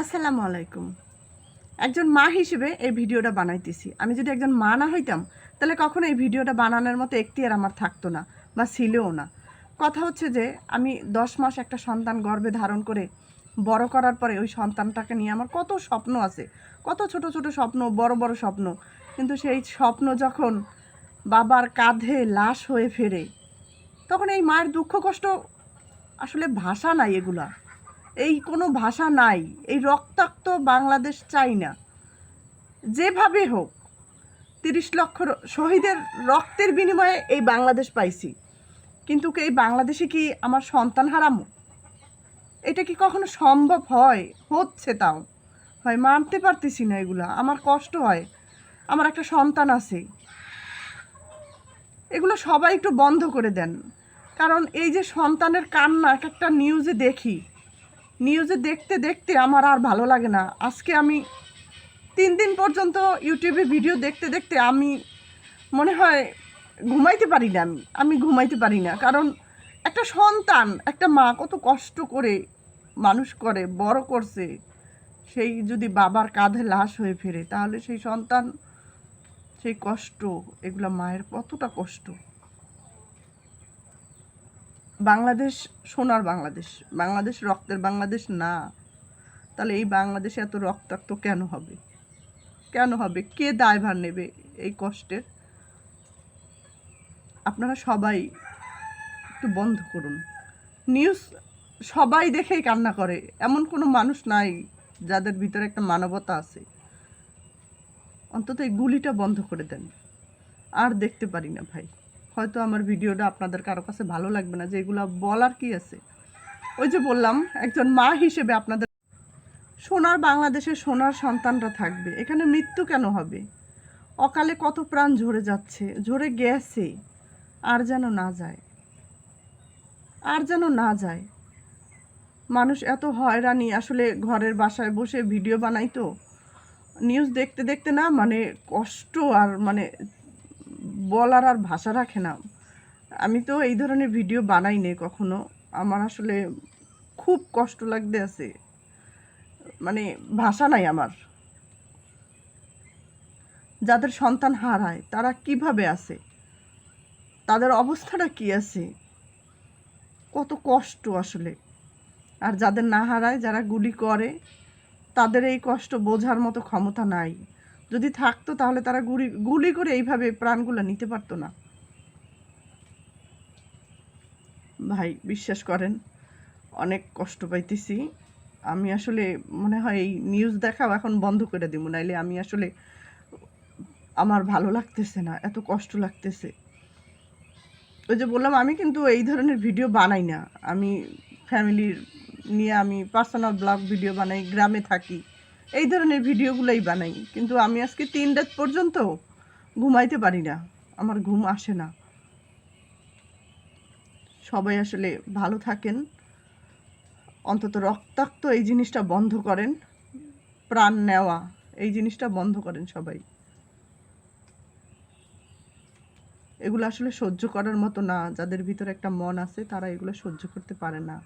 আসসালামু আলাইকুম। একজন মা হিসেবে এই ভিডিওটা বানাইতেছি। আমি যদি একজন মা না হইতাম, তাহলে কখনো এই ভিডিওটা বানানোর মতো এখতিয়ার আমার থাকতো না বা ছিলও না। কথা হচ্ছে যে, আমি দশ মাস একটা সন্তান গর্ভে ধারণ করে বড় করার পরে ওই সন্তানটাকে নিয়ে আমার কত স্বপ্ন আছে। কত ছোট ছোট স্বপ্ন, বড় বড় স্বপ্ন। কিন্তু সেই স্বপ্ন যখন বাবার কাঁধে লাশ হয়ে ফেরে, তখন এই মায়ের দুঃখ কষ্ট আসলে ভাষা নাই এগুলা। এই কোনো ভাষা নাই, এই রক্তাক্ত বাংলাদেশ চাই না। যেভাবে হোক, তিরিশ লক্ষ শহীদের রক্তের বিনিময়ে এই বাংলাদেশ পাইছি। কিন্তু এই বাংলাদেশে কি আমার সন্তান হারামো? এটা কি কখনো সম্ভব হয়? হচ্ছে তাও। হয় মানতে পারতেছি না এগুলা। আমার কষ্ট হয়। আমার একটা সন্তান আছে। এগুলো সবাই একটু বন্ধ করে দেন। কারণ এই যে সন্তানের কান্না, এক একটা নিউজে দেখি। নিউজে দেখতে দেখতে আমার আর ভালো লাগে না। আজকে আমি তিন দিন পর্যন্ত ইউটিউবে ভিডিও দেখতে দেখতে আমি মনে হয় ঘুমাইতে পারি না আমি। আমি ঘুমাইতে পারি না। কারণ একটা সন্তান, একটা মা কত কষ্ট করে মানুষ করে, বড় করছে। সেই যদি বাবার কাঁধে লাশ হয়ে ফেরে, তাহলে সেই সন্তান সেই কষ্ট, এগুলো মায়ের কতটা কষ্ট। বাংলাদেশ, সোনার বাংলাদেশ। বাংলাদেশ রক্তের বাংলাদেশ না। তাহলে এই বাংলাদেশে এত রক্তাক্ত কেন হবে? কেন হবে? কে দায়ভার নেবে এই কষ্টের? আপনারা সবাই একটু বন্ধ করুন। নিউজ সবাই দেখেই কান্না করে। এমন কোনো মানুষ নাই যাদের ভিতরে একটা মানবতা আছে। অন্তত এই গুলিটা বন্ধ করে দেন। আর দেখতে পারি না ভাই। হয়তো আমার ভিডিওটা আপনাদের কারও কাছে ভালো লাগবে না, যে এগুলা বলার কি আছে? ওই যে বললাম, একজন মা হিসেবে আপনাদের সোনার বাংলাদেশে সোনার সন্তানরা থাকবে, এখানে মৃত্যু কেন হবে? অকালে কত প্রাণ ঝরে যাচ্ছে, ঝরে গেছে, আর যেন না যায়, আর যেন না যায়। মানুষ এত হয়রানি, আসলে ঘরের বাসায় বসে ভিডিও বানাইতো নিউজ দেখতে দেখতে না মানে কষ্ট আর মানে বলার আর ভাষা রাখে না। আমি তো এই ধরনের ভিডিও বানাই নে কখনো। আমার আসলে খুব কষ্ট লাগতে আছে। মানে ভাষা নাই আমার। যাদের সন্তান হারায়, তারা কীভাবে আছে? তাদের অবস্থাটা কি আছে? কত কষ্ট আসলে। আর যাদের না হারায়, যারা গুলি করে, তাদের এই কষ্ট বোঝার মতো ক্ষমতা নাই। যদি থাকতো তাহলে তারা গুলি গুলি করে এইভাবে প্রাণগুলো নিতে পারতো না। ভাই, বিশ্বাস করেন, অনেক কষ্ট পাইতেছি। আমি আসলে মনে হয় এই নিউজ দেখাও এখন বন্ধ করে দিব, নাইলে আমি আসলে আমার ভালো লাগতেছে না, এত কষ্ট লাগতেছে। ওই যে বললাম, আমি কিন্তু এই ধরনের ভিডিও বানাই না। আমি ফ্যামিলির নিয়ে আমি পার্সোনাল ব্লগ ভিডিও বানাই, গ্রামে থাকি। এই ধরনের ভিডিওগুলোই বানাই। কিন্তু আমি আজকে তিন রাত পর্যন্ত ঘুমাইতে পারি না। আমার ঘুম আসে না। সবাই আসলে ভালো থাকেন। অন্তত রক্তাক্ত এই জিনিসটা বন্ধ করেন। প্রাণ নেওয়া, এই জিনিসটা বন্ধ করেন সবাই। এগুলো আসলে সহ্য করার মতো না। যাদের ভিতরে একটা মন আছে, তারা এগুলো সহ্য করতে পারে না।